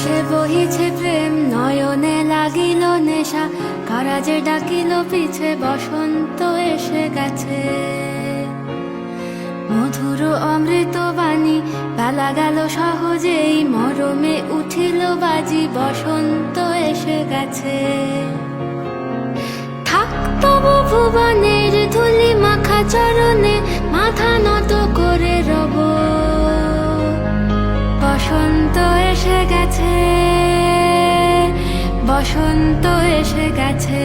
বাতাসে বহিছে প্রেম, নয়নে লাগিল নেশা। কারাজে ডাকিল পিছে, বসন্ত এসে গেছে। মধুর অমৃত বাণী, বেলা গেল সহজেই, মরমে উঠিল বাজি, বসন্ত এসে গেছে। থাক তবু ভুবনের ধুলি মাখা চরণে, মাথা নত করে রব বসন্ত এসে গেছে।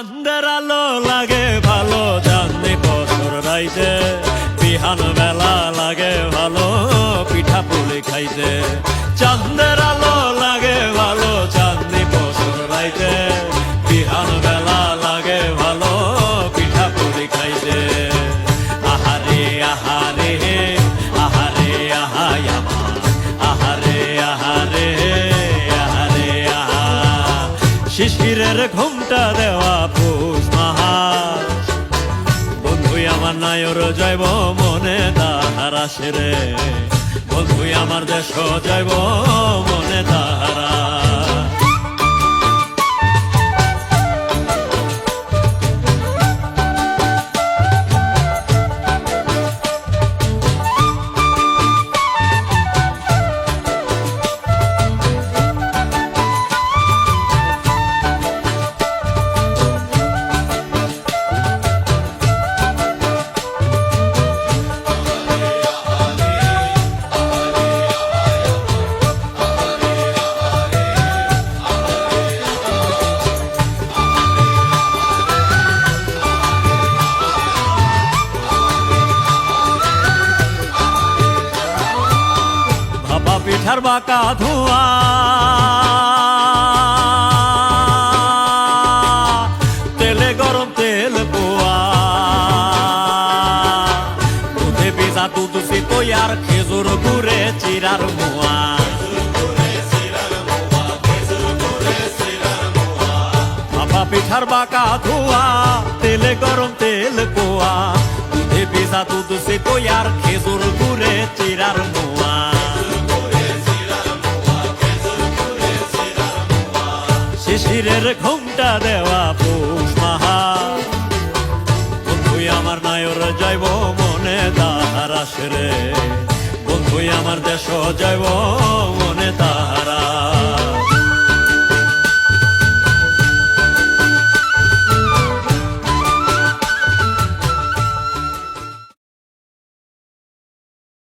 চান্দের আলো লাগে, ভালো চাঁদনি বছর রাইতে। বিহান বেলা লাগে, ভালো পিঠা পুলি খাইতে। চান্দের শিশিরের ঘুমটা দেওয়া পুষ মাহাস বন্ধুই আমার নায়র যাইব মনে তাহারা সেরে বন্ধুই আমার দেশ যাইব বাঁকা ধোঁয়া তেলে গরম তেল পোয়া দুধে পিজা দুধ সিতই আর খেজুর গুড়ে চিরার মোয়া পিঠার বাঁকা ধোয়া তেলে গরম তেল কোয়া দুধে ভিজা দুধ সিতই আর খেজুর গুড়ে চিরার মোয়া ঘুমটা দেওয়া পৌষ মাহা। বন্ধুই আমার নায়র যাইব মনে তাহার আসরে। বন্ধুই আমার দেশ যাইব মনে তাহার